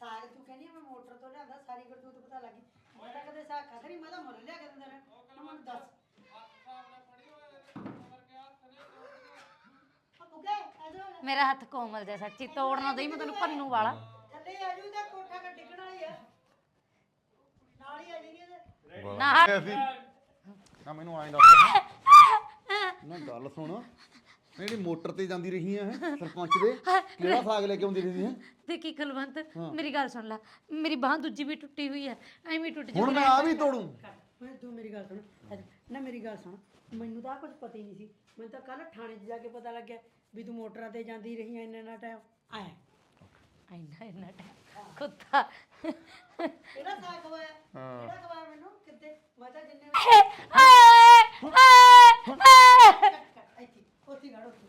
ਸਾਗ ਤੂੰ ਕਹਿੰਦੀ ਆ ਮੈਂ ਮੋਟਰ ਤੋਂ ਲਿਆਂਦਾ ਸਾਰੀ ਕਰਤੂਤ ਪਤਾ ਲੱਗੀ ਮੈਂ ਤਾਂ ਕਦੇ ਸਾਗ ਖਾਧਾ ਨਹੀਂ ਮੈਂ ਤਾਂ ਮੁੱਲ ਲਿਆ ਕੇ ਦਿੰਦੇ ਨੇ ਹੁਣ ਮੈਨੂੰ ਦੱਸ। ਆ ਬੁੱਗੇ ਇਧਰ ਮੇਰਾ ਹੱਥ ਕੋਮਲ ਜਿਹਾ ਸੱਚੀ ਤੋੜਨਾ ਦਈ ਮੈਂ ਤੈਨੂੰ ਪੰਨੂ ਵਾਲਾ। ਥੱਲੇ ਆ ਜੂ ਤਾਂ ਕੋਠਾ ਕਾ ਡਿੱਗਣ ਵਾਲੀ ਆ। ਨਾਲ ਹੀ ਆ ਜੀ ਇਹਦੇ। ਨਾ ਮੈਨੂੰ ਐਂ ਦੱਸ। ਨਾ ਗੱਲ ਸੁਣ। ਜਿਹੜੀ ਮੋਟਰ ਤੇ ਜਾਂਦੀ ਰਹੀ ਹੈ ਸਰਪੰਚ ਦੇ। ਕਿਹੜਾ ਸਾਗ ਲੈ ਕੇ ਆਉਂਦੀ ਰਹੀ ਹੈ ਦੇਖੀ ਕੁਲਵੰਤ ਮੇਰੀ ਗੱਲ ਸੁਣ ਲੈ ਮੇਰੀ ਬਾਹ ਦੂਜੀ ਵੀ ਟੁੱਟੀ ਹੋਈ ਹੈ ਐਵੇਂ ਹੀ ਟੁੱਟ ਹੁਣ ਜੂਗੀ ਮੈਂ ਆ। ਵੀ ਤੋੜੂ। ਮੈਂ ਤੂੰ ਮੇਰੀ ਗੱਲ ਸੁਣ ਅੱਜ- ਨਾ ਮੇਰੀ ਗੱਲ ਸੁਣ ਮੈਨੂੰ ਤਾਂ ਕੁਝ ਪਤਾ ਹੀ ਨਹੀਂ ਸੀ। ਮੈਨੂੰ ਤਾਂ ਕੱਲ ਥਾਣੇ 'ਚ ਜਾ ਕੇ ਪਤਾ ਲੱਗਿਆ ਵੀ ਤੂੰ ਮੋਟਰਾਂ ਤੇ ਜਾਂਦੀ ਰਹੀ ਐ ਇੰਨਾ ਇੰਨਾ ਟਾਈਮ ਆਇਆ। ਇੰਨਾ ਇੰਨਾ ਟਾਈਮ ਕੁੱਤਾ। ਕਿਹੜਾ ਸਾਗ ਖਵਾਇਆ? ਕਿਹੜਾ ਖਵਾਇਆ ਮੈਨੂੰ? ਕਿੱਥੇ? ਮੈਂ ਤਾਂ ਜਿੰਨੇ ਆਏ ਆਏ ਆਏ ਇੱਥੇ ਉੱਥੇ ਗੜ ਉੱਥੇ।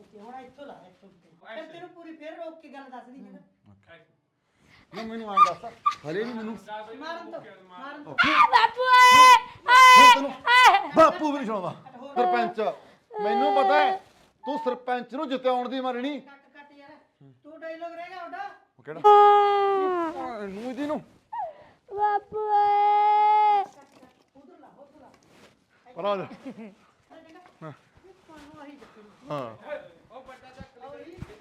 ਇੱਥੇ ਹੁਣ ਇੱਥੋਂ ਲਾ ਇੱਥੋਂ ਉੱਤੇ। ਫਿਰ ਤੈਨੂੰ ਪੂਰੀ ਫੇਰ ਰੋਕ ਕੇ ਗੱਲ ਦੱਸਦੀ ਜਿਹੜਾ ਨਾ ਮੈਨੂੰ ਐਂ ਦੱਸ। ਹਲੇ ਵੀ ਮੈਨੂੰ ਮਾਰਨ ਤੋਂ ਮਾਰਨ ਤੋਂ। ਬਾਪੂ ਆਏ ਆਏ ਤੈਨੂੰ ਬਾਪੂ ਵੀ ਨਹੀਂ ਸੁਣਾਉਂਦਾ। ਸਰਪੰਚ ਮੈਨੂੰ ਪਤਾ ਹੈ ਤੂੰ ਸਰਪੰਚ ਨੂੰ ਜਿਤਾਉਣ ਦੀ ਮਰਣੀ ਕੱਟ ਕੱਟ ਯਾਰ। ਤੂੰ ਡਾਇਲੋਗ ਰਹਿ ਗਿਆ ਉਹਦਾ। ਉਹ ਕਿਹੜਾ? ਨੂੰ ਜੀ ਨੂੰ। ਬਾਪੂ ਆਏ ਉਧਰ ਲਾ ਉਧਰ ਲਾ। ਪਰ ਆ ਜਾ। ਤੁਹਾਨੂੰ ਆਹੀ ਚੱਕਰ ਹਾਂ।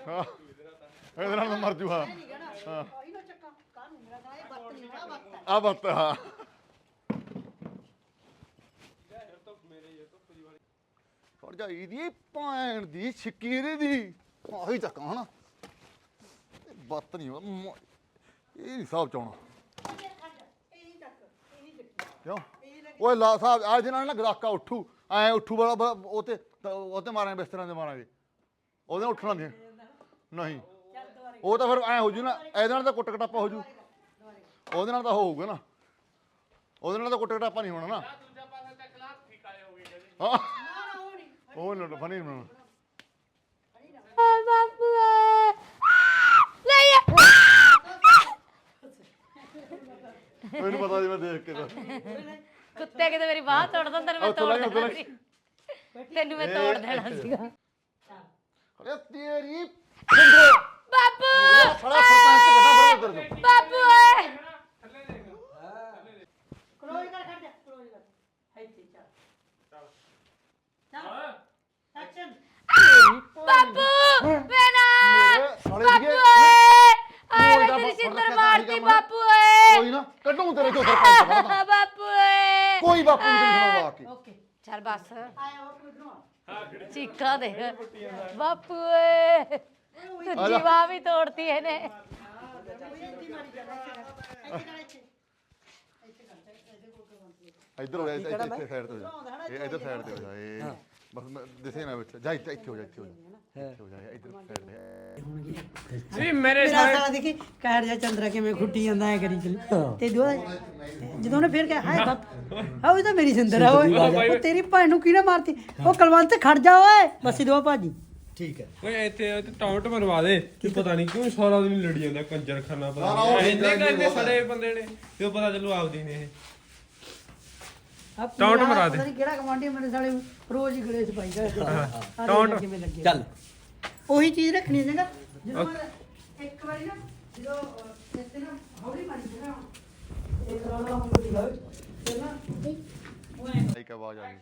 ਹਾਂ। ਇਹਦੇ ਨਾਲ ਮਰ ਜੂ ਹਾਂ। ਨਾ ਚੱਕਾਂ। ਕਾਹਨੂੰ? ਮੇਰਾ ਤਾਂ ਇਹ ਨਹੀਂ ਆ ਬੱਤ ਹਾਂ। ਭਰਜਾਈ ਦੀ ਭੈਣ ਦੀ ਸ਼ਕੀਰੇ ਦੀ। ਆਹੀ ਚੱਕਾਂ ਹਨਾ। ਇਹ ਬੱਤ ਨਹੀਂ ਹੋ ਇਹ ਨਹੀਂ ਹਿਸਾਬ ਚਾਉਣਾ ਇਹੀ ਚੱਕ ਇਹੀ ਚੱਕ। ਕਿਉਂ? ਓਏ ਲਾ ਸਾਹਿਬ ਆ ਜਿਹਨਾਂ ਨਾਲ ਗਰਾਕਾ ਉੱਠੂ। ਐ ਉੱਠੂ ਵਾਲਾ ਬ- ਉਹ ਤੇ ਤਾਂ ਉਹ ਤੇ ਮਾਰਾਂਗੇ ਬਿਸਤਰਾਂ ਤੇ ਮਾਰਾਂਗੇ। ਉਹਦੇ ਉੱਠਣਾ ਨਹੀਂ। ਨਹੀਂ। ਉਹ ਤਾਂ ਫਿਰ ਐ ਹੋ ਜੂ ਨਾ ਇਹਦੇ ਨਾਲ ਤਾਂ ਕੁੱਟ ਕਟਾਪਾ ਹੋ ਜੂ। ਉਹਦੇ ਨਾਲ ਤਾਂ ਹੋਊਗਾ ਨਾ। ਉਹਦੇ ਨਾਲ ਤਾਂ ਕੁੱਟ ਕਟਾਪਾ ਨਹੀਂ ਹੋਣਾ ਨਾ। ਹਾਂ ਨਾ ਨਾ ਉਹ ਨਹੀਂ ਉਹ ਨਾ ਫਨੀ ਬਣਾਉਣਾ। ਬਾਪੂ ਆਏ ਲੈ ਆ ਮੈਨੂੰ ਪਤਾ ਜੀ ਮੈਂ ਦੇਖ ਕੇ ਤਾਂ। ਕੁੱਤੇ ਕਿਤੇ ਮੇਰੀ ਬਾਹ ਤੋੜ ਦਿੰਦਾ ਤੈਨੂੰ ਮੈਂ ਤੋੜ ਦੇਣਾ। ਸੀ ਤੈਨੂੰ ਮੈਂ ਤੋੜ ਦੇਣਾ ਸੀਗਾ ਅਰੇ ਤੇਰੀ ਬਾਪੂ ਸਾਲਾ ਸਰਪੰਚ ਵੱਡਾ ਬੜਾ ਇੱਧਰ ਤੋਂ ਬਾਪੂ ਆਏ ਕਲੋਜ਼ ਕਰ ਖੜ ਜਾ ਕਲੋਜ਼ ਕਰ ਇੱਥੇ ਚੱਲ ਚੱਲ ਐਕਸ਼ਨ ਬਾਪੂ ਬੇਨਾ ਮੇਰੇ ਸਾਲੇ ਬਾਪੂ ਦੀਏ ਆਏ ਆਏ ਕੋਈ ਨਾ ਮੇਰੀ ਫੜ ਸਿੰਦਰ ਕੇ ਮਾਰਤੀ ਕੰਮ। ਬਾਪੂ ਆਏ ਕੋਈ ਨਾ ਕੱਢੂ ਤੇਰੇ ਚੋਂ ਸਰਪੰਚ ਬਣਦਾ ਬਾਪੂ ਆਏ ਕੋਈ ਬਾਪੂ ਨਹੀਂ ਸੁਣਾਉਂਦਾ ਆ ਕੇ ਓਕੇ ਚੱਲ ਬਸ ਆਇਆ ਹੋਰ ਕੋਈ ਚੀਕਾ ਦੇ। ਬਾਪੂ ਏ। ਜੀਵਾ ਵੀ ਤੋੜਤੀ ਇਹਨੇ ਕੋਈ ਇੱਥੇ ਮਾਰੀ ਜਾ ਇੱਥੇ ਕਰ ਇੱਥੇ ਇੱਥੇ ਕਰ ਇੱਥੇ ਕੋਲ ਕਰ ਬੰਦ ਇੱਧਰ ਹੋ ਜਾ ਇੱਥੇ ਇੱਥੇ ਸਾਈਡ ਤੇ ਹੋ ਜਾ। ਇਹ ਇੱਧਰ ਸਾਈਡ ਤੇ ਹੋ ਜਾ ਇਹ ਬਸ ਮੈਂ ਦਿਸੇ ਨਾ ਵਿੱਚ। ਜਾ ਇੱਥੇ ਇੱਥੇ ਹੋ ਜਾ ਇੱਥੇ ਹੋ ਜਾ। ਇੱਥੇ ਹੋ ਜਾ ਇੱਧਰ ਸਾਈਡ ਤੇ। ਜੀ ਮੇਰੇ ਮੇਰਾ ਸਾਲਾ ਦੇਖੀ ਕਹਿਰ ਜਾ ਚੰਦਰਾ ਕਿਵੇਂ ਖੁੱਟੀ ਜਾਂਦਾ ਹੈ ਕਰੀ ਚਲੀ। ਤੇ ਦੋ ਜਦੋਂ ਉਹਨੇ ਫੇਰ ਕਿਹਾ ਹਾਏ ਬਾਪ ਹਾਂ ਉਹ ਤਾਂ ਮੇਰੀ ਸਿੰਦਰ ਆ ਓਏ। ਉਹ ਤੇਰੀ ਭੈਣ ਨੂੰ ਕਿਹਨੇ ਮਾਰਤੀ? ਉਹ ਕਲਵੰਤ ਖੜ ਜਾ ਓਏ। ਬਸ ਦੋ ਭਾਜੀ। ਠੀਕ ਹੈ। ਓਏ ਇੱਥੇ ਇੱਥੇ ਟਾਉਂਟ ਮਰਵਾ ਦੇ ਕਿ ਪਤਾ ਨਹੀਂ ਕਿਉਂ ਸਾਰਾ ਦਿਨ ਲੜੀ ਜਾਂਦਾ ਕੰਜਰ ਖਾਨਾ ਪਤਾ ਸਾਰਾ ਨਹੀਂ ਇੰਨੇ ਕਹਿੰਦੇ ਸੜੇ ਬੰਦੇ ਨੇ ਤੇ ਪਤਾ ਚੱਲੂ ਆਪਦੀ ਨੇ ਇਹ। ਆ ਟੌਂਟ ਮਰਾ ਦੇ। ਕਿਹੜਾ ਗਵਾਂਢੀ ਮੇਰੇ ਸਾਲੇ ਰੋਜ਼ ਹੀ ਗਲੇ ਚ ਪਾਈ ਗਿਆ ਟੌਂਟ। ਕਿਵੇਂ ਲੱਗੇ ਚੱਲ। ਉਹੀ ਚੀਜ਼ ਰੱਖਣੀ ਹੈ ਚੰਗਾ ਜਦੋਂ ਇੱਕ ਵਾਰੀ ਨਾ ਜਦੋਂ ਅਹ, ਇੱਥੇ ਨਾ ਹੌਲੀ ਮਾਰੀ ਸੀ ਨਾ। ਇੱਕ ਰੌਲਾ ਹੋ। ਗਿਆ ਤੇ ਨਾ ਇੱਕ ਆਵਾਜ਼ ਆ ਗਈ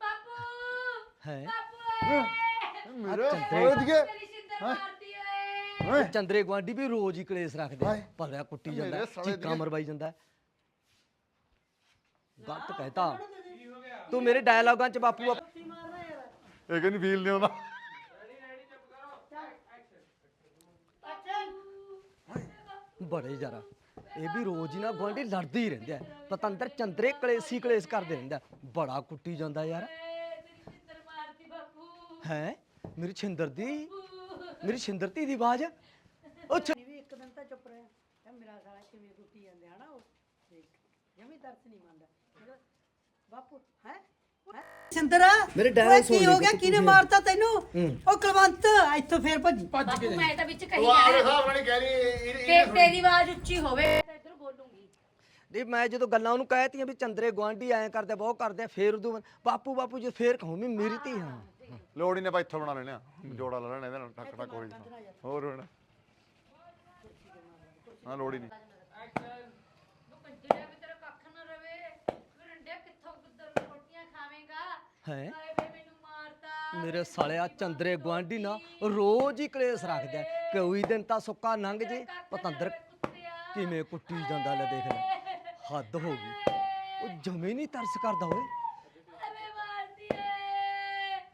ਬਾਪੂ ਹੈ। ਬਾਪੂ ਮੇਰੇ ਚੰਦਰੇ ਗਵਾਂਢੀ ਵੀ ਰੋਜ਼ ਹੀ ਕਲੇਸ਼ ਰੱਖਦੇ। ਭਲਿਆ ਕੁੱਟੀ ਜਾਂਦਾ ਚੀਕਾਂ ਮਰਵਾਈ ਜਾਂਦਾ। ਗਲਤ ਕਹਿਤਾ। ਤੂੰ ਮੇਰੇ ਡਾਇਲੌਗਾਂ ਚ ਬਾਪੂ ਬਾਪੂ ਇਹ ਕਹਿੰਦੀ ਫੀਲ ਨਹੀਂ ਆਉਂਦਾ। ਬੜੇ ਜਰਾ ਇਹ ਵੀ ਰੋਜ਼ ਹੀ ਨਾ ਗਵਾਂਢੀ ਲੜਦੇ ਹੀ ਰਹਿੰਦੇ ਆ ਪਤੰਦਰ ਚੰਦਰੇ ਕਲੇਸ਼ੀ ਕਲੇਸ਼ ਕਰਦੇ ਰਹਿੰਦਾ ਬੜਾ ਕੁੱਟੀ ਜਾਂਦਾ ਯਾਰ। ਹੈ? ਮੇਰੀ ਛਿੰਦਰ ਦੀ? ਮੇਰੀ ਛਿੰਦਰ ਧੀ ਦੀ ਆਵਾਜ਼? ਉਹ ਛ- ਵੀ ਇੱਕ ਦਿਨ ਤਾਂ ਚੁੱਪ ਰਿਹਾ। ਇਹ ਮੇਰਾ ਸਾਲਾ ਕਿਵੇਂ ਕੁੱਟੀ ਜਾਂਦੇ ਹਨਾ ਉਹ। ਦੇਖ ਜਮੀ ਦਰਸ ਨਹੀਂ ਮੰਨਦਾ। ਬਾਪੂ ਹੈ? ਸਿੰਦਰਾ ਮੇਰੇ ਓਏ dialogue ਕੀ ਸੁਣ ਹੋ ਲਈ ਗਿਆ? ਤੂੰ ਕਿਹਨੇ ਤੁਸੀਂ। ਮਾਰਤਾ ਤੈਨੂੰ? ਉਹ ਕੁਲਵੰਤ ਇੱਥੋਂ ਫੇਰ ਭੱਜੀ। ਬਾਪੂ ਮੈਂ ਤਾਂ ਵਿੱਚ ਕਹੀ ਉਹ ਆਲੇ ਜਾਣਾ। ਸਾਹਿਬ ਨਾਲ ਹੀ ਕਹਿ ਰਹੀ ਇਹ ਤੇ ਤੇਰੀ ਆਵਾਜ਼ ਉੱਚੀ ਹੋਵੇ ਤਾਂ ਇੱਧਰ ਬੋਲੂੰਗੀ। ਨਹੀਂ ਮੈਂ ਜਦੋਂ ਗੱਲਾਂ ਉਹਨੂੰ ਕਹਿਤੀਆਂ ਵੀ ਚੰਦਰੇ ਗਵਾਂਢੀ ਐਂ ਕਰਦੇ ਬਹੁਤ ਕਰਦੇ ਫੇਰ ਉਦੋਂ ਬਾਪੂ ਬਾਪੂ ਜੇ ਫੇਰ ਕਹੂੰ ਵੀ ਮੇਰੀ ਧੀ ਹਾਂ ਲੋੜ ਹੀ ਨੇ ਬਾਈ ਇੱਥੋਂ ਬਣਾ ਲੈਣੇ ਜੋੜਾ ਲਾ ਲੈਣਾ ਇਹਦੇ ਨਾਲ ਟੱਕ ਟੱਕ ਹੋਈ ਹੋਰ ਹੋਣਾ। ਹਾਂ ਲੋੜ ਹੀ ਨਹੀਂ। ਹੈ? ਮੇਰੇ ਸਾਲਿਆ ਚੰਦਰੇ ਗਵਾਂਢੀ ਨਾ ਰੋਜ਼ ਹੀ ਕਲੇਸ਼ ਰੱਖਦਾ ਹੈ। ਕੋਈ ਦਿਨ ਤਾਂ ਸੁੱਕਾ ਲੰਘ ਜੇ। ਪਤੰਦਰ ਕਿਵੇਂ ਕੁੱਟੀ ਜਾਂਦਾ ਲੈ ਦੇਖ ਲੈ। ਹੱਦ ਹੋ ਗਈ। ਉਹ ਜਮੇ ਨਹੀਂ ਤਰਸ ਕਰਦਾ ਓਏ। ਵੇ ਮਾਰਦੀ ਏ।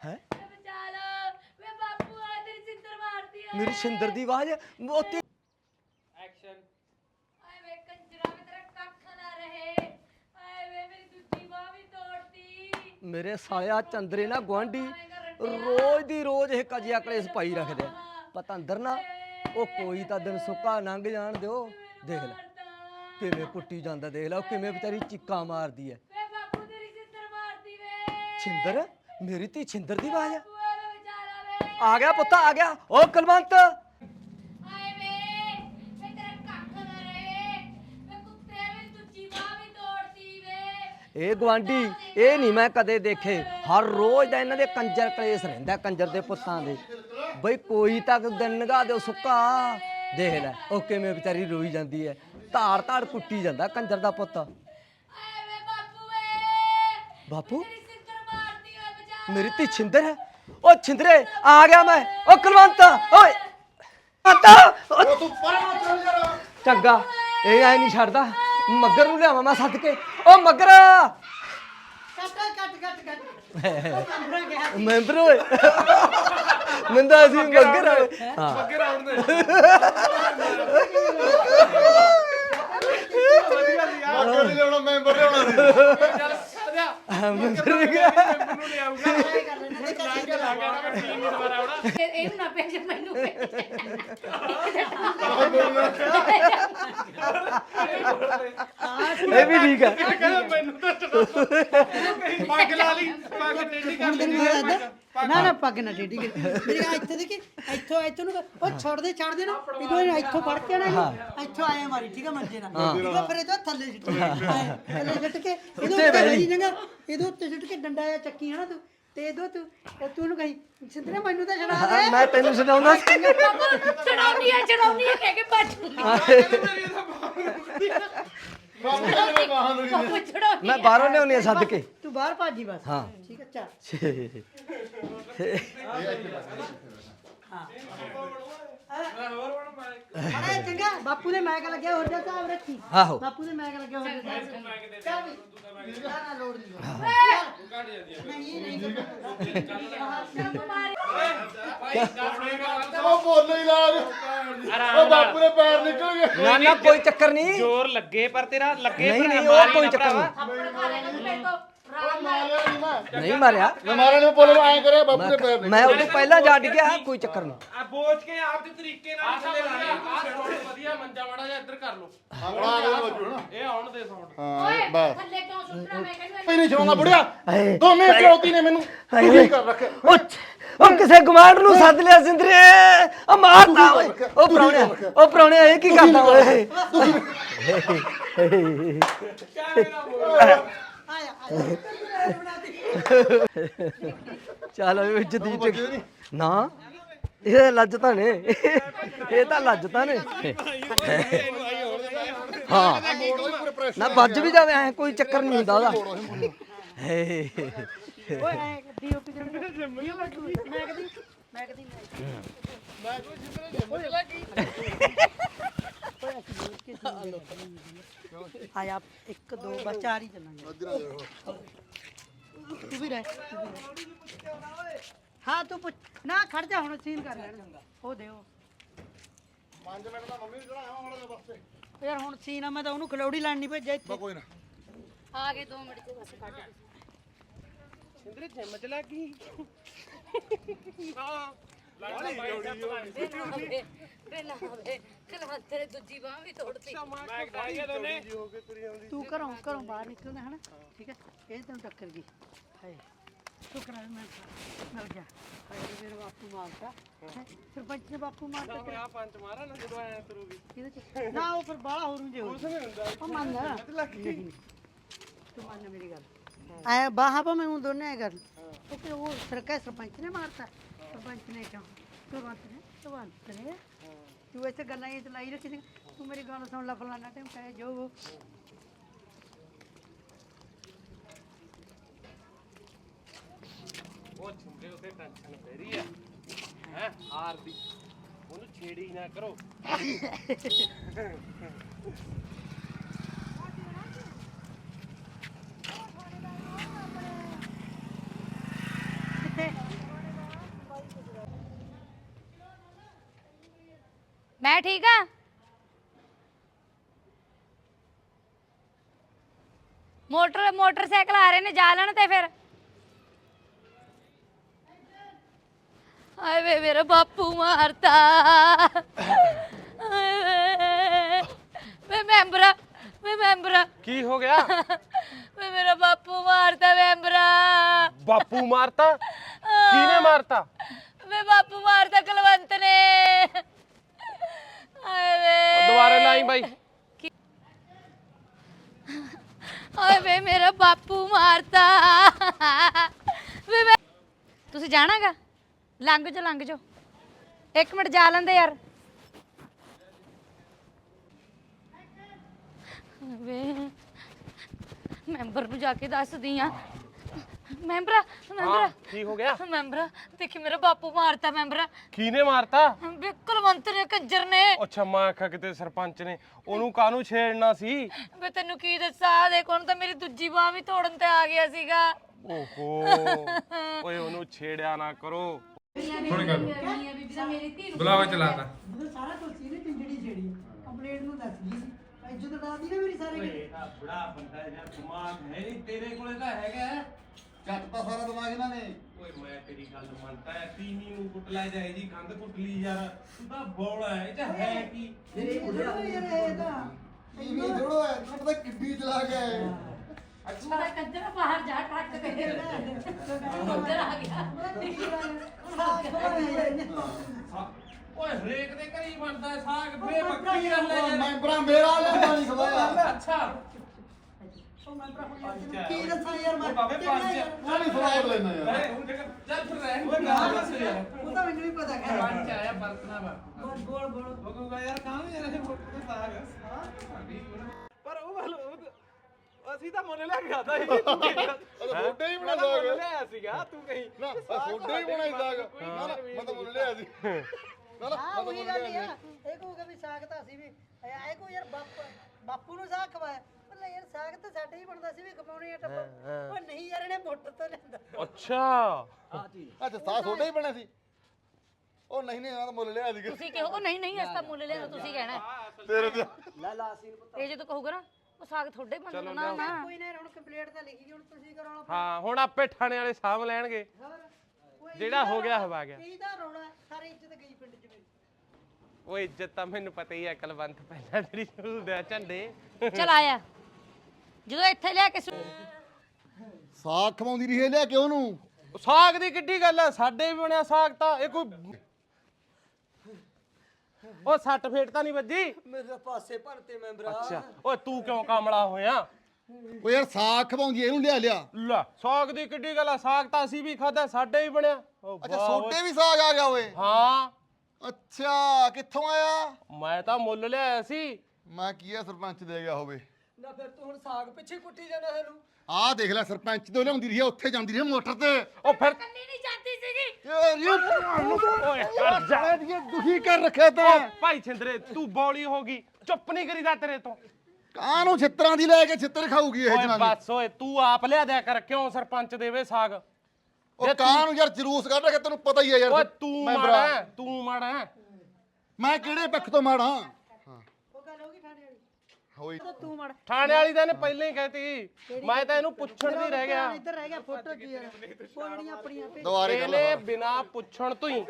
ਹੈ? ਵੇ ਬਚਾ ਲੋ ਵੇ ਬਾਪੂ ਆ ਤੇਰੀ ਸਿੰਦਰ ਮਾਰਦੀ ਏ। ਮੇਰੀ ਸ਼ਿੰਦਰ ਦੀ ਆਵਾਜ਼ ਮੋਤੀ ਹਾਏ ਵੇ ਕੰਜਰਾ ਵੀ ਤੇਰਾ ਕੱਖ ਨਾ ਰਹੇ ਹਾਏ ਵੇ ਮੇਰੀ ਦੂਜੀ ਬਾਹ ਵੀ ਤੋੜਤੀ ਮੇਰੇ ਸਾਲਿਆ ਚੰਦਰੇ ਨਾ ਗਵਾਂਢੀ ਰੋਜ਼ ਦੀ ਰੋਜ਼ ਇਹ ਕਜਿਆ ਕਲੇਸ਼ ਪਾਈ ਰੱਖਦੇ ਆ। ਪਤੰਦਰ ਨਾ ਉਹ ਕੋਈ ਤਾਂ ਦਿਨ ਸੁੱਕਾ ਲੰਘ ਜਾਣ ਦਿਓ। ਦੇਖ ਲੈ ਕਿਵੇਂ ਕੁੱਟੀ ਜਾਂਦਾ ਦੇਖ ਲੈ ਉਹ ਕਿਵੇਂ ਵਿਚਾਰੀ ਚੀਕਾਂ ਮਾਰਦੀ ਹੈ ਵੇ ਬਾਪੂ ਤੇਰੀ ਸਿੰਦਰ ਮਾਰਦੀ ਵੇ। ਛਿੰਦਰ ਮੇਰੀ ਧੀ ਛਿੰਦਰ ਦੀ ਆਵਾਜ਼ ਆ। ਆ ਵੇ ਵੇ। ਆ ਗਿਆ ਪੁੱਤ ਆ ਗਿਆ। ਓ ਕੁਲਵੰਤ ਇਹ ਗਵਾਂਢੀ ਇਹ ਨਹੀਂ ਮੈਂ ਕਦੇ ਦੇਖੇ। ਹਰ ਰੋਜ਼ ਦਾ ਇਹਨਾਂ ਦੇ ਕੰਜਰ ਕਲੇਸ਼ ਰਹਿੰਦਾ ਕੰਜਰ ਦੇ ਪੁੱਤਾਂ ਦੇ। ਬਈ ਕੋਈ ਤੱਕ ਦਿਨ ਨਗਾ ਦਿਓ ਸੁੱਕਾ। ਦੇਖ ਲੈ ਉਹ ਕਿਵੇਂ ਵਿਚਾਰੀ ਰੋਈ ਜਾਂਦੀ ਹੈ। ਧਾੜ ਧਾੜ ਕੁੱਟੀ ਜਾਂਦਾ ਕੰਜਰ ਦਾ ਪੁੱਤ। ਬਾਪੂ ਮੇਰੀ ਧੀ ਛਿੰਦਰ ਹੈ? ਓ ਛਿੰਦਰੇ ਆ ਗਿਆ ਮੈਂ। ਓ ਕੁਲਵੰਤ ਓਏ। ਆਤਾ ਉਹ ਤੂੰ ਪਰਾਂ ਚੱਲ ਜਰਾ। ਚੰਗਾ ਇਹ ਐ ਨਹੀਂ ਛੱਡਦਾ। ਮੱਗਰ ਨੂੰ ਲਿਆਵਾਂ ਮੈਂ ਸੱਦ ਕੇ। ਓ ਮੱਗਰ! ਕੱਟ ਕੱਟ ਕੱਟ ਕੱਟ। ਉਹ ਕੰਬਰਾ ਗਿਆ ਮੈਂਬਰ ਓਏ। ਮੰਦਾ ਸੀ ਮੱਗਰ ਓਏ ਹਾਂ। ਅੱਗੇ ਰਾਉਣ ਦੇ। ਮਾਗਰ ਨਹੀਂ ਲਿਆਉਣਾ ਮੈਂਬਰ ਲਿਆਉਣਾ। ਸੀ ਚੱਲ ਚੱਲ ਗਿਆ ਮੈਨੂੰ ਲਿਆਊਗਾ ਐ ਕਰ ਲੈਣਾ ਤੇ ਕੱਟ ਕੇ ਲਾ ਨਾ ਟੀਮ ਨੂੰ ਦੁਬਾਰਾ ਆਉਣਾ। ਇਹ- ਇਹਨੂੰ ਨਾ ਭੇਜ ਮੈਨੂੰ ਭੇਜ। ਇਹ ਵੀ ਠੀਕ ਹੈ ਕਹਿੰਦਾ ਮੈਨੂੰ ਤਾਂ ਚੜਾ ਪੱਗ ਲਾ ਲਈ ਪੱਗ ਟੇਢੀ ਕਰ ਲਈ ਨਾ ਨਾ ਪੱਗ ਨਾ ਟੇਢੀ ਕਰ। ਮੇਰੀ ਆ ਇੱਥੇ ਦੇਖੀ ਇੱਥੋਂ ਇੱਥੋਂ ਨੂੰ ਉਹ ਛੱਡਦੇ ਛੱਡਦੇ ਨਾ ਇਦੋਂ ਇਹਨੂੰ ਇੱਥੋਂ ਫੜ ਕੇ ਨਾ ਇਹਨੂੰ ਇੱਥੋਂ ਆਏ ਮਾਰੀ ਠੀਕ ਹੈ ਮੰਜੇ ਨਾਲ। ਠੀਕ ਫਿਰ ਇਹ ਤੋਂ ਥੱਲੇ ਸਿੱਟ ਆਏਂ, ਥੱਲੇ ਸਿੱਟ ਕੇ ਇਹਦੇ ਉੱਤੇ ਬੈਠੀ ਜੰਗਾ ਇਹਦੇ ਉੱਤੇ ਸਿੱਟ ਕੇ ਡੰਡਾ ਜਾਂ ਚੱਕੀ ਹੈ ਨਾ ਤੂੰ। ਤੇ ਇਹਦੋਂ ਤੂੰ ਤੇ ਤੂੰ ਉਹਨੂੰ ਕਹੀਂ ਸਿੰਦਰੇ ਮੈਨੂੰ ਤਾਂ ਛਡਾ ਦੇ। ਮੈਂ ਤੈਨੂੰ ਸੁਣਾਉਂਦਾ ਚੜਾਉਣੀ ਹੈ ਚੜਾਉਣੀ ਹੈ ਕਹਿ ਕੇ ਨੇ ਨੂੰ ਚੜਾਉਣੀ ਮੈਂ ਬਾਹਰੋਂ ਲਿਆਉਣੀ ਆ ਸੱਦ ਕੇ। ਤੂੰ ਬਾਹਰ ਭਾਜੀ ਬਸ। ਹਾਂ। ਠੀਕ ਹੈ ਚੱਲ। ਅਰੇ ਚੰਗਾ ਬਾਪੂ ਦੇ ਮੈਕ ਲੱਗਿਆ ਹੋਰ ਦਾ ਹਿਸਾਬ ਰੱਖੀ। ਆਹੋ। ਬਾਪੂ ਦੇ ਮੈਕ ਲੱਗਿਆ ਹੋਰ ਦਾ ਹਿਸਾਬ ਚੱਲ ਵੀ। ਨਾ ਨਾ ਲੋੜ ਨਹੀਂ ਨਹੀਂ ਨਹੀਂ ਉਹ ਬੋਲੇ ਹੀ ਲਾਜ ਉਹ ਬਾਪੂ ਦੇ ਪੈਰ ਨਿਕਲ ਗਏ। ਨਾ ਨਾ ਕੋਈ ਚੱਕਰ ਨਹੀਂ ਜ਼ੋਰ ਲੱਗੇ ਪਰ ਤੇਰਾ ਲੱਗੇ ਨਹੀਂ ਪਰ ਨਹੀਂ ਮਾਰੀ ਕੋਈ ਨਾ ਚੱਕਰ ਭਰਾਵਾ। ਮੇਰੇ ਤੋਂ। ਨਹੀਂ ਮਾਰਿਆ। ਮੈਂ ਮਾਰਿਆ ਨਹੀਂ ਬੋਲੇ ਐਂ ਕਰਿਆ ਬਾਪੂ ਦੇ ਪੈਰ ਮੈਂ ਉਦੋਂ ਪਹਿਲਾਂ ਜਾ ਡਿੱਗਿਆ ਕੋਈ ਚੱਕਰ ਨਹੀਂ। ਆ ਬੋਝ ਕੇ ਆਪ ਦੇ ਤਰੀਕੇ ਨਾਲ ਹੀ ਥੱਲੇ ਲਾ ਦੇ ਵਧੀਆ ਮੰਜਾ ਮਾੜਾ ਜਿਹਾ ਇੱਧਰ ਕਰ ਲਓ। ਆਪਣਾ ਆ ਗਿਆ ਬੱਚੂ ਨਾ। ਇਹ ਆਉਣ ਦੇ ਸਾਊਂਡ ਹਾਂ ਓਏ ਬਸ। ਥੱਲੇ ਕਿਉਂ ਸੁੱਟਣਾ ਮੈਂ ਕਹਿੰਦਾ ਨਹੀਂ ਛੋਣਾ ਬੁੜਿਆ। ਹਾਏ। ਦੋਨੇ ਚੌਥੀ ਨੇ ਮੈਨੂੰ। ਹਾਏ। ਕਰ ਰੱਖਿਆ। ਉਹ ਉਹ ਕਿਸੇ ਗਵਾਂਢ ਨੂੰ ਸੱਦ ਲਿਆ ਸਿੰਦਰੇ। ਉਹ ਮਾਰਦਾ ਓਏ। ਉਹ ਪ੍ਰਾਹੁਣਿਆ। ਉਹ ਪ੍ਰਾਹੁਣਿਆ ਇਹ ਕੀ ਕਰਦਾ ਓਏ? ਆਇਆ ਆਇਆ। ਚੱਲ ਓਏ ਇੱਜ਼ਤੀ ਚ ਨਾ। ਇਹ ਲੱਜਤਾ ਨੇ। ਇਹ ਤਾਂ ਲੱਜਤਾ ਨੇ। ਹਾਂ। ਨਾ ਵੱਜ ਵੀ ਜਾਵੇ ਐ ਕੋਈ ਚੱਕਰ ਨਹੀਂ ਹੁੰਦਾ ਉਹਦਾ। ਹੇ। ਓਏ ਐ ਡੀਓਪੀ ਦੇ ਮੈਂ ਕਦੀ ਮੈਂ ਕਦੀ ਆਇਆ ਇੱਕ ਦੋ ਬਸ ਚਾਰ ਹੀ ਚੱਲਾਂਗੇ। ਤੂੰ ਵੀ ਰਹਿ ਤੂੰ ਵੀ ਰਹਿ। ਹਾਂ ਤੂੰ ਪੁੱਛ। ਨਾ ਖੜ ਜਾ ਹੁਣ ਸੀਨ ਕਰ ਲੈਣ। ਉਹ ਦਿਓ 5 ਮਿੰਟ ਦਾ ਮੰਮੀ ਨੂੰ ਜਿਹੜਾ ਆਵਾਂ ਮਾੜਾ ਜਿਹਾ ਬਸ ਯਾਰ ਹੁਣ ਸੀਨ ਆ ਮੈਂ ਤਾਂ ਉਹਨੂੰ ਖਲੌੜੀ ਲੈਣ ਨਹੀਂ ਭੇਜਿਆ ਇੱਥੇ। ਕੋਈ ਨਾ। ਆ ਗਏ 2 ਮਿੰਟ ਚ ਬਸ ਕੱਢ ਸਿੰਦਰੇ ਜਿੰਮ ਚ ਲੱਗ ਗਈ। ਵੇ ਨਾ ਵੇ ਕਲਾ ਤੇਰੇ ਦੂਜੀ ਬਾਹ ਵੀ ਤੋੜਤੀ ਮੈਂ ਖਾਈ ਗਿਆ ਦੋਨੇ। ਤੂੰ ਘਰੋਂ ਘਰੋਂ ਬਾਹਰ ਨਿਕਲਦਾ ਹੈ ਨਾ ਠੀਕ ਹੈ? ਇਹ ਤੈਨੂੰ ਟੱਕਰ ਗਈ। ਹਾਏ ਸ਼ੁਕਰ ਹੈ ਮੈਂ ਮਰ ਗਿਆ ਹਾਏ ਮੇਰਾ ਬਾਪੂ ਮਾਰਦਾ ਸਰਪੰਚ ਨੇ ਬਾਪੂ ਮਾਰਦਾ ਮੈਂ ਆ ਪੰਜ ਮਾਰਾ ਨਾ ਜਦੋਂ ਆਇਆ ਤਰੂਗੀ ਕਿਹਦੇ ਚ ਨਾ ਉਹ ਫਿਰ ਬਾਹਲਾ ਹੋਰ ਨੂੰ ਜੇ ਉਹ ਮੰਨ ਨਹੀਂ ਤੂੰ ਮੰਨ ਮੇਰੀ ਗੱਲ। ਆਇਆ ਬਾਹਾਂ ਪਾ ਮੈਨੂੰ ਦੋਨੇ ਕਰ। ਉਹ ਕਿ ਉਹ ਸਰਕਾ ਸਰਪੰਚ ਨੇ ਮਾਰਤਾ। ਸਰਪੰਚ ਨੇ ਕਿਉਂ? ਸਰਪੰਚ ਨੇ ਭਗਵੰਤ ਨੇ ਤੂੰ ਇੱਥੇ ਗੱਲਾਂ ਹੀ ਚਲਾਈ ਰੱਖੀ ਸੀ। ਤੂੰ ਮੇਰੀ ਗੱਲ ਸੁਣ ਲੈ ਫਲਾਣਾ ਟਾਈਮ ਕਹੇ ਜੋ ਉਹ ਉਹ ਛਿੰਦੇ ਉਤੇ ਟੈਨਸ਼ਨ ਪੈ ਰਹੀ ਆ। ਹੈ ਹਾਰ ਦੀ। ਉਹਨੂੰ ਛੇੜੀ ਨਾ ਕਰੋ। ਮੈਂ ਠੀਕ ਆ ਮੋਟਰ ਮੋਟਰਸਾਈਕਲ ਆ ਰਹੇ ਨੇ ਜਾ ਲੈਣ ਤੇ ਫਿਰ ਹਾਏ ਵੇ ਮੇਰਾ ਬਾਪੂ ਮਾਰਤਾ ਹਾਏ ਵੇ ਵੇ ਮੈਂਬਰਾ ਵੇ ਮੈਂਬਰਾ ਕੀ ਹੋ ਗਿਆ ਵੇ ਮੇਰਾ ਬਾਪੂ ਮਾਰਤਾ ਮੈਂਬਰਾ ਬਾਪੂ ਮਾਰਤਾ ਕਿਹਨੇ ਮਾਰਤਾ ਵੇ ਬਾਪੂ ਮਾਰਤਾ ਕੁਲਵੰਤ ਨੇ ਹਾਏ ਵੇ ਦੁਬਾਰੇ ਲਾਈ ਬਾਈ। ਹਾਏ ਵੇ ਮੇਰਾ ਬਾਪੂ ਮਾਰਤਾ। ਵੇ ਮੈਂ ਤੁਸੀਂ ਜਾਣਾਗਾ? ਲੰਘ ਜਾ ਲੰਘ ਜਾ ਇੱਕ ਮਿੰਟ ਜਾ ਲੈਂਦੇ ਯਾਰ। ਵੇ ਮੈਂਬਰ ਨੂੰ ਜਾ ਕੇ ਦੱਸਦੀ ਆ। ਮੈਂਬਰਾ ਮੈਂਬਰਾ। ਹਾਂ ਕੀ ਹੋ ਗਿਆ? ਮੈਂਬਰਾ ਦੇਖੀ ਮੇਰਾ ਬਾਪੂ ਮਾਰਤਾ ਮੈਂਬਰਾ। ਕਿਹਨੇ ਮਾਰਤਾ? ਵੇ ਕੁਲਵੰਤ ਨੇ ਕੰਜਰ ਨੇ। ਅੱਛਾ ਮੈਂ ਆਖਿਆ ਕਿਤੇ ਸਰਪੰਚ ਨੇ। ਉਹਨੂੰ ਕਾਹਨੂੰ ਛੇੜਨਾ ਸੀ? ਵੇ ਤੈਨੂੰ ਕੀ ਦੱਸਾਂ ਦੇਖ ਹੁਣ ਤਾਂ ਮੇਰੀ ਦੂਜੀ ਬਾਹ ਵੀ ਤੋੜਨ ਤੇ ਆ ਗਿਆ ਸੀਗਾ। ਓਹੋ। ਓਏ ਉਹਨੂੰ ਛੇੜਿਆ ਨਾ ਕਰੋ। ਹੁਣ ਕਰ ਬੁਲਾਵਾ ਚਲਾਤਾ ਜਦੋਂ ਸਾਰਾ ਕੁਝ ਸੀ ਨੇ ਪਿੰਜੜੀ ਛੇੜੀ। ਕੰਪਲੇਂਟ ਨੂੰ ਦੱਸ ਗਈ ਸੀ। ਇੱਜ਼ਤ ਡਾਦੀ ਨਾ ਮੇਰੀ ਸਾਰੇ ਬੜਾ ਬੰਦਾ ਯਾਰ ਦਿਮਾਗ ਹੈ ਨਹੀਂ ਤੇਰੇ ਕੋਲੇ ਤਾਂ ਹੈਗਾ। ਹੈ। ਚੱਟਤਾ ਸਾਰਾ ਦਿਮਾਗ ਇਹਨਾਂ ਨੇ। ਓਏ ਮੈਂ ਤੇਰੀ ਗੱਲ ਮੰਨਦਾ ਹੈ ਤੀਵੀਂ ਨੂੰ ਕੁੱਟ ਲੈ ਜਾਏ ਜੀ ਕੰਧ ਕੁੱਟ ਲਈ ਯਾਰ। ਤੂੰ ਤਾਂ ਬੋਲਾ ਹੈ ਇਹ ਚ ਹੈ ਕੀ? ਇਹ ਥੋੜ੍ਹਾ ਯਾਰ ਇਹ ਤਾਂ। ਟੀਵੀ ਜੋੜੋ ਹੈ ਤੁਹਾਨੂੰ ਪਤਾ ਕਿੱਡੀ ਚਲਾ ਗਿਆ ਹੈ ਅੱਛਾ ਕੰਜਰ ਬਾਹਰ ਜਾ ਟੱਕ ਕੇ ਉੱਧਰ ਆ ਗਿਆ। ਓਏ ਹਰੇਕ ਦੇ ਘਰੀ ਬਣਦਾ ਸਾਗ ਫੇ ਬੱਕਰੀ ਹੈ ਯਾਰ। ਮੈਂਬਰਾਂ ਮੇਰਾ ਲਿਆਂਦਾ ਨਹੀਂ ਖਵਾਇਆ ਅੱਛਾ। ਕੀ ਦੱਸਾਂ ਯਾਰ ਮੈਂ? ਬਾਬੇ ਪੰਜ ਨਹੀਂ ਸਵਾਦ ਲੈਣਾ ਯਾਰ ਹੁਣ ਜੇਕਰ ਚੱਲ ਫਿਰ ਰਹਿ ਓਏ ਗੱਲ ਦੱਸ ਯਾਰ। ਉਹ ਤਾਂ ਮੈਨੂੰ ਵੀ ਪਤਾ ਹੈ। ਪੰਜ ਆਇਆ ਬਰਤਨਾ ਵਾ ਬੋਲ ਬੋਲ ਬੋਲ। ਉਹ ਕਹੂਗਾ ਯਾਰ ਕਾਹਨੂੰ ਯਾਰ ਇਹ ਫੋਟੋ ਤੇ ਸਾਗ ਪਰ ਉਹ ਵੱਲ ਅਸੀਂ ਤਾਂ ਮੁੱਲ ਲੈ ਕੇ ਆਤਾ ਸੀ। ਛੋਟੇ ਹੀ ਬਣਾ ਸਾਗ ਲਿਆ ਸੀਗਾ ਤੂੰ ਕਹੀਂ। ਨਾ ਛੋਟੇ ਹੀ ਬਣਾਈ ਸਾਗ ਨਾ ਮੈਂ ਤਾਂ ਮੁੱਲ ਲਿਆ ਸੀ। ਨਾ ਨਾ ਹਾਂ ਮੈਂ ਤਾਂ ਉਹੀ ਮੁੱਲ ਗੱਲ ਹੀ ਲਿਆ ਆ ਇਹ ਕਹੂਗਾ ਵੀ ਸਾਗ ਤਾਂ ਅਸੀਂ ਵੀ ਆਏ ਕੋ ਯਾਰ ਬਾਪ ਬਾਪੂ ਨੂੰ ਸਾਗ ਖਵਾਇਆ। ਪਰ ਯਾਰ ਸਾਗ ਤਾਂ ਸਾਡੇ ਹੀ ਬਣਦਾ ਸੀ ਵੀ ਖਵਾਉਣੇ ਆ ਟੱਪ ਉਹ ਨਹੀਂ ਯਾਰ ਇਹਨੇ ਮੁੱਟ ਤੋਂ ਲੈਂਦਾ ਅੱਛਾ। ਅੱਛਾ ਸਾਗ ਛੋਟੇ ਹੀ ਬਣੇ ਸੀ। ਉਹ ਨਹੀਂ ਨਹੀਂ ਮੈਂ ਤਾਂ ਮੁੱਲ ਲਿਆ ਸੀ ਤੁਸੀਂ ਕਹੋ ਉਹ ਨਹੀਂ ਨਹੀਂ ਅਸਤਾ ਮੁੱਲ ਲਿਆ ਤੁਸੀਂ ਕਹਿਣਾ। ਹੈ। ਤੇਰੇ ਤੇ ਇਹ ਜਦੋਂ ਕਹੂਗਾ ਨਾ ਉਹ ਸਾਗ ਤੁਹਾਡੇ ਬਣਦਾ ਨਾ ਨਾ। ਕੋਈ ਨਾ ਹੁਣ ਕੰਪਲੀਟ ਤਾਂ ਲਿਖੀ ਗਈ ਹੁਣ ਤੁਸੀਂ ਕਰਾਉਣਾ ਹਾਂ ਹੁਣ ਆਪੇ ਥਾਣੇ ਵਾਲੇ ਸਾਂਭ ਲੈਣਗੇ। ਹੋਰ? ਕੋਈ ਜਿਹੜਾ ਹੋ ਗਿਆ ਹਵਾ ਗਿਆ। ਕੀ ਦਾ ਰੋਣਾ ਹੈ? ਸਾਰੀ ਇੱਜ਼ਤ ਗਈ ਪਿੰਡ ਚ ਮੇਰੀ। ਉਹ ਇੱਜ਼ਤ ਤਾਂ ਮੈਨੂੰ ਪਤਾ ਹੀ ਹੈ ਕਲਵੰਤ ਪਹਿਲਾਂ ਤੇਰੀ ਝੰਡੇ। ਚਲ ਆਇਆ। ਜਦੋਂ ਇੱਥੇ ਲਿਆ ਕੇ ਸੁ- ਸਾਗ ਖਵਾਉਂਦੀ ਰਹੀ ਹੈ ਲਿਆ ਕੇ ਉਹਨੂੰ। ਸਾਗ ਦੀ ਕਿੱਡੀ ਗੱਲ ਹੈ ਸਾਡੇ ਵੀ ਬਣਿਆ ਸਾਗ ਤਾਂ ਇਹ ਕੋਈ ਉਹ ਸੱਟ ਫੇਟ ਤਾਂ ਨਹੀਂ ਵੱਜੀ? ਮੇਰੇ ਪਾਸੇ ਭਰਤੇ ਮੈਂਬਰਾ ਅੱਛਾ। ਓਏ ਤੂੰ ਕਿਉਂ ਕਾਮਲਾ ਹੋਇਆ? ਉਹ ਯਾਰ ਸਾਗ ਖਵਾਉਂਦੀ ਇਹਨੂੰ ਲਿਆ ਲਿਆ। ਲੈ ਸਾਗ ਦੀ ਕਿੱਡੀ ਗੱਲ ਆ ਸਾਗ ਤਾਂ ਅਸੀਂ ਵੀ ਖਾਦਾ ਸਾਡੇ ਵੀ ਬਣਿਆ। ਓ ਅੱਛਾ ਵਾਹ ਓਏ। ਵੀ ਸਾਗ ਆ ਗਿਆ ਓਏ। ਹਾਂ। ਅੱਛਾ ਕਿੱਥੋਂ ਆਇਆ? ਮੈਂ ਤਾਂ ਮੁੱਲ ਲਿਆਇਆ ਸੀ। ਮੈਂ ਕੀ ਆ ਸਰਪੰਚ ਦੇ ਗਿਆ ਹੋਵੇ। ਨਾ ਫਿਰ ਤੂੰ ਹੁਣ ਸਾਗ ਪਿੱਛੇ ਕੁੱਟੀ ਜਾਣਾ ਸਾਨੂੰ। ਆਹ ਦੇਖ ਲੈ ਸਰਪੰਚ ਤੋਂ ਲਿਆਉਂਦੀ ਰਹੀ ਹੈ ਉੱਥੇ ਜਾਂਦੀ ਰਹੀ ਹੈ ਮੋਟਰ ਤੇ। ਉਹ ਫਿਰ ਕੰਨੀ ਨਹੀਂ ਜਾਂਦੀ ਸੀਗੀ। ਓਏ ਕਰ ਜਾ। ਇਹ ਦੁਖੀ ਕਰ ਰੱਖਿਆ ਤਾਂ। ਓ ਭਾਈ ਛਿੰਦਰੇ ਤੂੰ ਬੌਲੀ ਹੋ ਗਈ। ਚੁੱਪ ਨਹੀਂ ਕਰੀਦਾ ਤੇਰੇ ਤੋਂ। ਕਾਹਨੂੰ ਛਿੱਤਰਾਂ ਦੀ ਲੈ ਕੇ ਛਿੱਤਰ ਖਾਊਗੀ ਇਹ ਓਏ ਜਨਾਨੀ? ਬਸ ਓਏ ਤੂੰ ਆਪ ਲਿਆ ਦਿਆ ਕਰ ਕਿਉਂ ਸਰਪੰਚ ਦੇਵੇ ਸਾਗ? ਉਹ ਕਾਹਨੂੰ ਯਾਰ ਜਲੂਸ ਕੱਢ ਰਿਹਾ ਤੈਨੂੰ ਪਤਾ ਹੀ ਹੈ ਯਾਰ। ਓਏ ਤੂੰ। ਮਾੜਾ ਹੈ, ਤੂੰ ਮਾੜਾ ਹੈ। ਮੈਂ ਕਿਹੜੇ ਪੱਖ ਤੋਂ ਮਾੜਾ ਉਹ ਗੱਲ ਹੋ ਗਈ ਠਾਣੇ ਵਾਲੀ ਹੋਈ। ਤਾਂ ਤੂੰ ਮੜ। ਥਾਣੇ ਵਾਲੀ ਤਾਂ ਇਹਨੇ ਪਹਿਲਾਂ ਹੀ ਕਹਿਤੀ। ਮੈਂ ਤਾਂ ਇਹਨੂੰ ਪੁੱਛਣ ਦੀ ਰਹਿ ਗਿਆ। ਇੱਧਰ ਰਹਿ ਗਿਆ ਫੋਟੋ ਉਹ ਜਿਹੜੀਆਂ ਆਪਣੀਆਂ ਭੇਜ- ਦੁਬਾਰੇ ਕਰ ਇਹਨੇ ਬਿਨਾ ਪੁੱਛਣ ਤੋਂ ਹੀ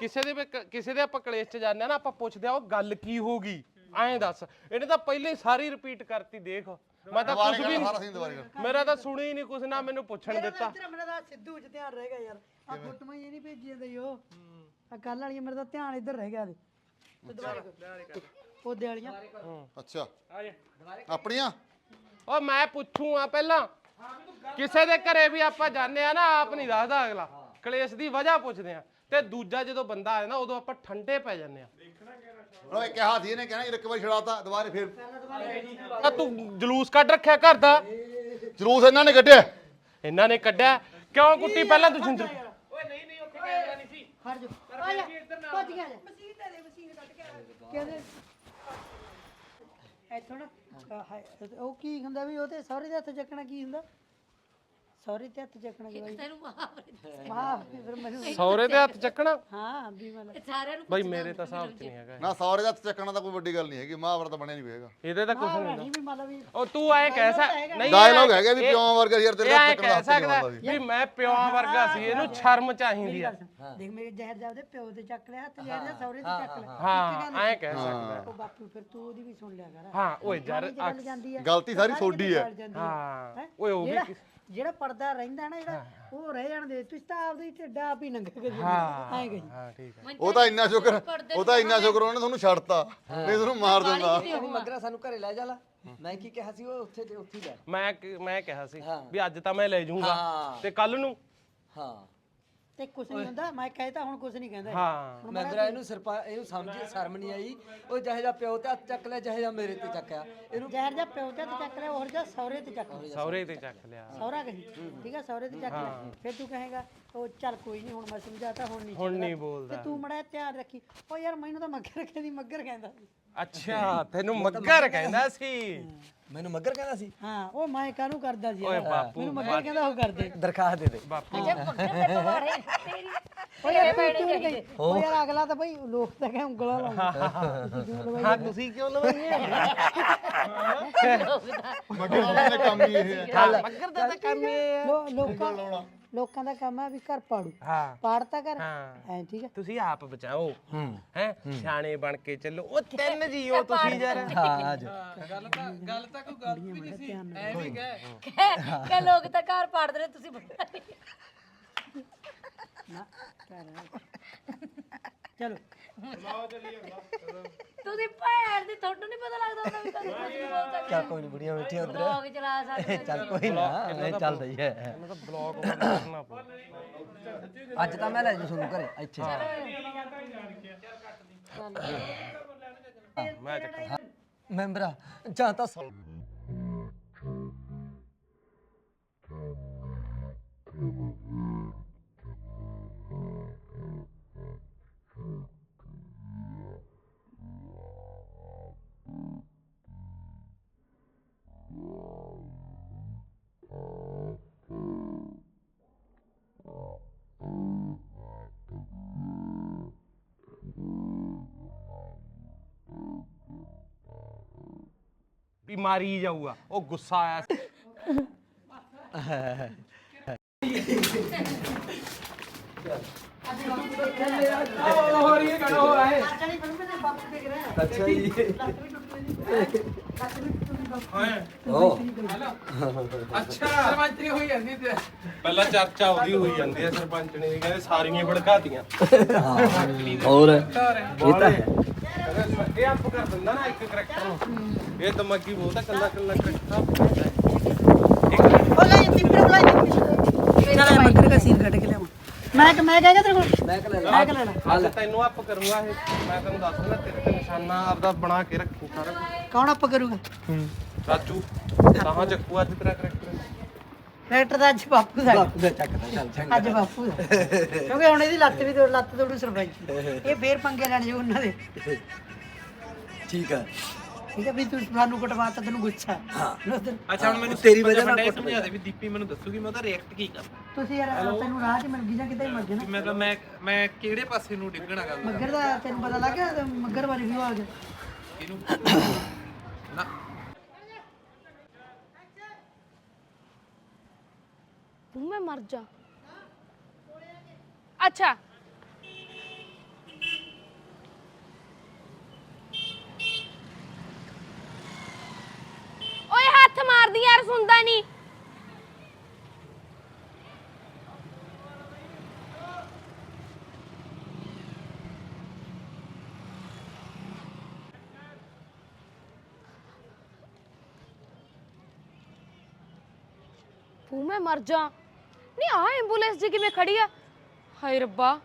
ਕਿਸੇ ਦੇ ਵੀ ਕ- ਕਿਸੇ ਦੇ ਆਪਾਂ ਕਲੇਸ਼ ਚ ਜਾਂਦੇ ਆ ਨਾ ਆਪਾਂ ਪੁੱਛਦੇ ਆ ਉਹ ਗੱਲ ਕੀ ਹੋ ਗਈ? ਐਂ ਦੱਸ। ਇਹਨੇ ਤਾਂ ਪਹਿਲਾਂ ਹੀ ਸਾਰੀ ਰਿਪੀਟ ਕਰਤੀ ਦੇਖ। ਮੈਂ ਤਾਂ ਕੁਝ ਵੀ ਸਾਰਾ ਦੁਬਾਰੇ ਮੇਰਾ ਤਾਂ ਸੁਣੀ ਹੀ ਨਹੀਂ ਕੁਛ ਨਾ ਮੈਨੂੰ ਪੁੱਛਣ ਮੇਰਾ ਦਿੱਤਾ। ਤਾਂ ਇੱਧਰ ਮੇਰਾ ਤਾਂ ਸਿੱਧੂ ਚ ਧਿਆਨ ਰਹਿ ਗਿਆ ਯਾਰ। ਆ ਫੋਟੋਆਂ ਹੀ ਨਹੀਂ ਭੇਜੀ ਜਾਂਦੇ ਉਹ। ਆ ਕੱਲ ਵਾਲੀਆਂ ਮੇਰਾ ਤਾਂ ਧਿਆਨ ਇੱਧਰ ਰਹਿ ਗਿਆ ਦੇ ਉਹਦੇ ਵਾਲੀਆਂ। ਅੱਛਾ। ਆਪਣੀਆਂ? ਓ ਮੈਂ ਪੁੱਛੂ ਆ ਪਹਿਲਾਂ। ਕਿਸੇ ਦੇ ਘਰੇ ਵੀ ਆਪਾਂ ਜਾਂਦੇ ਆ ਨਾ ਆਪ ਨਹੀਂ ਦੱਸਦਾ ਅਗਲਾ। ਕਲੇਸ਼ ਦੀ ਵਜ੍ਹਾ ਪੁੱਛਦੇ ਆ। ਤੇ ਦੂਜਾ ਜਦੋਂ ਬੰਦਾ ਆਇਆ ਨਾ ਉਦੋਂ ਆਪਾਂ ਠੰਡੇ ਪੈ ਜਾਂਦੇ ਆ। ਓਏ ਕਿਹਾ ਸੀ ਇਹਨੇ ਕਹਿਣਾ ਇੱਕ ਵਾਰ ਛੜਾਤਾ ਦੁਬਾਰੇ ਫੇਰ। ਆ ਤੂੰ ਜਲੂਸ ਕੱਢ ਰੱਖਿਆ ਘਰ ਦਾ। ਜਲੂਸ ਇਹਨਾਂ ਨੇ ਕੱਢਿਆ? ਇਹਨਾਂ ਨੇ ਕੱਢਿਆ। ਕਿਉਂ ਕੁੱਟੀ? ਪਹਿਲਾਂ ਤੂੰ ਸਿੰਦਰ ਓਏ ਨਹੀਂ ਨਹੀਂ ਉੱਥੇ ਕੈਮਰਾ ਨਹੀਂ ਸੀ। ਖੜ ਜਾ। ਆ ਜਾ। ਭੱਜ ਗਿਆ। ਮਸ਼ੀਨ ਦੇ ਮਸ਼ੀਨ ਕੱਟ ਕੇ ਕਿਹਦੇ? ਇੱਥੋਂ ਨਾ ਅੱਛਾ, ਉਹ ਕੀ ਹੁੰਦਾ ਵੀ ਉਹ ਤੇ ਸੌਰੀ ਦੇ ਹੱਥ ਚੱਕਣਾ ਕੀ ਹੁੰਦਾ? ਸੌਰੀ ਤੇ ਹੱਥ ਚੱਕਣਾ ਬਾਈ ਤੈਨੂੰ ਮੁਹਾਵਰੇ ਵਾਹ ਫਿਰ ਮੈਨੂੰ ਸੌਰੇ ਦੇ ਹੱਥ ਚੱਕਣਾ। ਹਾਂ ਵੀ ਮਤਲਬ ਸਾਰਿਆਂ ਨੂੰ ਬਈ ਮੇਰੇ ਤਾਂ ਹਿਸਾਬ 'ਚ ਨਹੀਂ ਹੈਗਾ ਨਾ ਸੌਰੇ ਦਾ ਹੱਥ ਚੱਕਣਾ ਤਾਂ ਕੋਈ ਵੱਡੀ ਗੱਲ ਨਹੀਂ ਹੈਗੀ ਮਹਾਵਰਤ ਬਣਿਆ ਨਹੀਂ ਹੋਏਗਾ। ਇਹਦੇ ਤਾਂ ਕੁਝ ਨਹੀਂ ਨਹੀਂ ਵੀ ਮਤਲਬ ਵੀ ਉਹ ਤੂੰ ਐ ਕਹਿ ਸਕ ਨਹੀਂ ਡਾਇਲੌਗ ਹੈਗਾ ਵੀ ਪਿਓ ਵਰਗਾ ਯਾਰ ਤੇਰੇ ਇਹ ਐ ਹੱਥ ਚੱਕਣਾ ਕਹਿ ਹੱਥ ਨਹੀਂ ਸਕਦਾ ਆਉਂਦਾ ਸੀ। ਵੀ ਮੈਂ ਪਿਓਾਂ ਵਰਗਾ ਸੀ ਇਹਨੂੰ ਸ਼ਰਮ ਚਾਹੀਦੀ ਆ ਦੇਖ ਮੇਰੇ ਜ਼ਹਿਰ ਜਾਵਦੇ ਪਿਓ ਤੇ ਚੱਕ ਲਿਆ ਹੱਥ ਜ਼ਹਿਰ ਸੌਰੇ ਤੇ ਚੱਕ ਲਿਆ। ਹਾਂ। ਐ ਕਹਿ ਸਕਦਾ। ਉਹ ਬਾਪੂ ਫਿਰ ਤੂੰ ਉਹਦੀ ਵੀ ਸੁਣ ਲਿਆ ਕਰ। ਹਾਂ ਓਏ ਯਾਰ ਗੱਲ ਜਾਂਦੀ ਗਲਤੀ ਸਾਰੀ ਤੁਹਾਡੀ ਹੈ। ਹਾਂ? ਓਏ ਉਹ ਵੀ ਜਿਹੜਾ ਪਰਦਾ ਰਹਿੰਦਾ ਨਾ ਜਿਹੜਾ ਉਹ ਰਹਿ ਜਾਣ ਦੇ ਤੁਸੀਂ ਤਾਂ ਆਪਦੇ ਹੀ ਢਿੱਡਾ ਆਪ ਹੀ ਨੰਗੇ ਕਰੀ ਹਾਂ। ਗਈ ਹਾਂ ਠੀਕ ਹੈ। ਉਹ ਤਾਂ ਇੰਨਾ ਸ਼ੁਕਰ ਉਹ ਤਾਂ ਇੰਨਾ ਸ਼ੁਕਰ ਉਹਨੇ ਤੁਹਾਨੂੰ ਛੱਡਤਾ। ਨਹੀਂ ਤੁਹਾਨੂੰ ਮਾਰ ਦਿੰਦਾ। ਮਗਰਾ ਸਾਨੂੰ ਘਰੇ ਲੈ ਜਾ ਲਾ। ਮੈਂ ਕੀ ਕਿਹਾ ਸੀ ਉਹ ਉੱਥੇ ਤੇ ਉੱਥੇ ਹੀ ਲੈ। ਮੈਂ ਮੈਂ ਕਿਹਾ ਸੀ ਵੀ ਅੱਜ ਤਾਂ ਮੈਂ ਲੈ ਜਾਊਂਗਾ ਤੇ ਕੱਲ ਨੂੰ ਹਾਂ। ਤੇ ਕੁਛ ਨਹੀਂ ਹੁੰਦਾ ਮੈਂ ਕਹੇ ਤਾਂ ਹੁਣ ਕੁਛ ਨਹੀਂ ਕਹਿੰਦਾ। ਹਾਂ ਮੈਂਬਰਾ ਇਹਨੂੰ ਸਰਪਾ ਇਹਨੂੰ ਸਮਝ ਸ਼ਰਮ ਨਹੀਂ ਆਈ। ਉਹ ਜਿਹੇ ਜਿਹਾ ਪਿਓ ਤੇ ਹੱਥ ਚੱਕ ਲਿਆ ਜਿਹੇ ਜਿਹਾ ਮੇਰੇ ਤੇ ਚੱਕਿਆ। ਇਹਨੂੰ ਜ਼ਹਿਰ ਜਾ ਪਿਓ ਤੇ ਚੱਕ ਲਿਆ ਹੋਰ ਜਾ ਸੌਰੇ ਤੇ ਚੱਕ ਲਿਆ। ਸੌਰੇ ਤੇ ਚੱਕ ਲਿਆ। ਸੌਰਾ ਕਹੀ ਠੀਕ ਹੈ ਸੌਰੇ ਤੇ ਚੱਕ ਲਿਆ। ਫਿਰ ਤੂੰ ਕਹੇਗਾ ਉਹ ਚੱਲ ਕੋਈ ਨਹੀਂ ਹੁਣ ਮੈਂ ਸਮਝਾਤਾ ਹੁਣ ਨਹੀਂ ਹੁਣ ਨਹੀਂ ਤੇ ਬੋਲਦਾ। ਤੂੰ ਮੜਾ ਧਿਆਨ ਰੱਖੀ। ਉਹ ਯਾਰ ਮੈਨੂੰ ਤਾਂ ਮੱਗਰ ਕਹਿੰਦੀ ਮੱਗਰ ਕਹਿੰਦਾ ਸੀ। ਅੱਛਾ ਤੈਨੂੰ ਮੱਗਰ ਕਹਿੰਦਾ ਸੀ। ਮੈਨੂੰ ਮੱਗਰ ਕਹਿੰਦਾ ਸੀ। ਹਾਂ ਉਹ ਮੈਂ ਕਾਹਨੂੰ ਕਰਦਾ ਸੀ ਓਏ? ਬਾਪੂ ਮੈਨੂੰ ਮੱਗਰ ਕਹਿੰਦਾ ਉਹ ਕਰਦੇ। ਦਰਖਾਸਤ ਦੇ ਦੇ। ਬਾਪੂ। ਉਹ ਯਾਰ ਤੂੰ ਕਿਉਂ ਨੀ ਗਈ? ਉਹ ਯਾਰ ਅਗਲਾ ਤਾਂ ਬਈ ਲੋਕ ਤਾਂ ਕਹੇ ਉਂਗਲਾਂ ਲਾਉਂਦੇ। ਹਾਂ ਤੁਸੀਂ ਕਿਉਂ ਲਵਾਈਏ ਮਗਰ ਦੇ ਕੰਮ ਹੀ ਇਹ ਹੈ। ਮੱਗਰ ਦਾ ਤਾਂ ਕੰਮ ਇਹ ਹੈ। ਲੋ- ਲੋਕਾਂ ਲੋਕਾਂ ਦਾ ਕੰਮ ਹੈ ਵੀ ਘਰ ਪਾੜੂ। ਹਾਂ। ਪਾੜਤਾ ਕਰ ਹਾਂ। ਐ ਠੀਕ ਹੈ ਤੁਸੀਂ ਆਪ ਬਚਾਓ। ਹੈ। ਸਿਆਣੇ ਬਣ ਕੇ ਚੱਲੋ। ਉਹ ਤਿੰਨ ਜੀਓ ਤੁਸੀਂ ਯਾਰ। ਹਾਂ। ਆਜ ਗੱਲ ਤਾਂ ਗੱਲ ਤਾਂ ਕੋਈ ਗਲਤ ਵੀ ਨਹੀਂ ਸੀ। ਐਵੇਂ ਕਹਿ। ਕਿ ਲੋਕ ਤਾਂ ਘਰ ਪਾੜਦੇ ਨੇ ਤੁਸੀਂ ਨੀ। ਕਰ ਚਲੋ। ਤੁਸੀਂ ਭੈਣ ਦੀ ਤੁਹਾਨੂੰ ਨਹੀਂ ਪਤਾ ਲੱਗਦਾ ਹੁੰਦਾ ਵੀ ਕਦੇ ਕੁਝ ਨਹੀਂ ਬੋਲ ਸਕਦੇ। ਚੱਲ ਕੋਈ ਨਹੀਂ ਬੁੜੀਆਂ ਬੈਠੀਆਂ ਉਧਰ। ਲੋਕ ਚਲਾ ਸਕਦੇ। ਚੱਲ ਕੋਈ ਨਾ ਇਹ ਚੱਲਦਾ ਹੀ ਹੈ। ਇਹਨਾਂ ਦਾ ਬਲੌਗ ਕਰਨਾ ਪਊ। ਅੱਜ ਤਾਂ ਮੈਂ ਲੈ ਜੂ ਤੁਹਾਨੂੰ ਘਰੇ ਇੱਥੇ। ਮੈਂ ਚੱਕ ਮੈਂਬਰਾ ਜਾਂ ਤਾਂ ਸ- ਵੀ ਮਾਰੀ ਜਾਊਗਾ। ਉਹ ਗੁੱਸਾ ਆਇਆ ਅੱਛਾ ਜੀ ਅੱਛਾ। ਸਰਪੰਚ ਨੇ ਹੋਈ ਜਾਂਦੀ ਤੇ। ਪਹਿਲਾਂ ਚਰਚਾ ਉਹਦੀ ਹੋਈ ਜਾਂਦੀ ਹੈ ਸਰਪੰਚ ਨੇ ਕਹਿੰਦੇ ਸਾਰੀਆਂ ਭੜਕਾਤੀਆਂ। ਹੋਰ? ਇਹ ਤਾਂ ਹੈ ਇਹ ਆਪ ਕਰ ਦਿੰਦਾ ਨਾ ਇੱਕ ਕਰੈਕਟਰ ਨੂੰ। ਇਹ ਦਿਮਾਗੀ ਬਹੁਤ ਹੈ। ਕੱਲਾ ਕੱਲਾ ਕਰੈਕਟਰ ਉਹ ਲੈ ਪਿੰਪਰ ਬੁਲਾਈ ਚੱਲ ਮੱਗਰ ਦਾ ਸੀਨ ਕੱਢ ਕੇ ਲਿਆਵਾਂ। ਮੈਂ ਕਿ ਮੈਂ ਕਹਿ ਗਿਆ ਤੇਰੇ ਕੋਲ? ਮੈਂ ਕਿ ਲੈ ਮੈਂ ਕਿ ਲੈਣਾ ਅੱਜ ਤੈਨੂੰ ਆਪ ਕਰੂੰਗਾ ਇਹ। ਮੈਂ ਤੈਨੂੰ ਦੱਸੂਗਾ ਤੇਰੇ ਤੇ ਨਿਸ਼ਾਨਾ ਆਪਦਾ ਬਣਾ ਕੇ ਰੱਖੀ ਸਾਰਾ ਕੁਛ। ਕੌਣ ਆਪ ਕਰੂਗਾ? ਰਾਜੂ ਕਹਾਂ ਚੱਕੂ ਅੱਜ ਤੇਰਾ ਕਰੈਕਟਰ ਟਰੈਕਟਰ ਦਾ ਅੱਜ ਬਾਪੂ ਦਾ ਬਾਪੂ ਦਾ ਚੱਕਦਾ ਚੱਲ ਚੰਗਾ। ਅੱਜ ਬਾਪੂ ਦਾ। ਕਿਉਂਕਿ ਹੁਣ ਇਹਦੀ ਲੱਤ ਵੀ ਤੋੜ ਲੱਤ ਤੋੜੂ ਸਰਪੰਚ ਇਹ ਫੇਰ ਪੰਗੇ ਲੈਣ ਜੋ ਉਹਨਾਂ ਦੇ। ਠੀਕ ਹੈ ਠੀਕ ਹੈ ਵੀ ਤੂੰ ਸਾਨੂੰ ਕਟਵਾਤਾ ਤੈਨੂੰ ਗੁੱਸਾ ਹਾਂ। ਅੱਛਾ ਹੁਣ ਮੈਨੂੰ ਤੇਰੀ ਵਜ੍ਹਾ ਨਾਲ ਕੁੱਟ ਸਮਝਾ ਦੇ ਵੀ ਦੀਪੀ ਮੈਨੂੰ ਦੱਸੂਗੀ ਮੈਂ ਉਹਦਾ ਰਿਐਕਟ ਕੀ ਕਰਾਂ ਤੁਸੀਂ ਯਾਰ ਤੈਨੂੰ ਰਾਹ 'ਚ ਮਿਲ ਗਈ ਜਾਂ ਕਿਤੇ ਗਈ ਨਾ ਮੈਂ ਤਾਂ ਮੈਂ ਮੈਂ ਕਿਹੜੇ ਪਾਸੇ ਨੂੰ ਡਿੱਗਣਾ ਗੱਲ ਮੱਗਰ ਦਾ ਤੈਨੂੰ ਪਤਾ ਲੱਗ ਗਿਆ ਤੇ ਮੱਗਰ ਬਾਰੇ ਵੀ ਆ ਗਿਆ ਇਹਨੂੰ ਨਾ। ਤੂੰ ਮੈਂ ਮਰ ਜਾ। ਅੱਛਾ। ਓਏ ਹੱਥ ਮਾਰਦੀ ਯਾਰ, ਸੁਣਦਾ ਨਹੀਂ ਤੂੰ ਮੈਂ ਮਰ ਜਾ। ਆ ਐਂਬੂਲੈਂਸ ਜੀ ਕਿਵੇਂ ਖੜੀ ਆ? ਹਾਏ ਰੱਬਾ।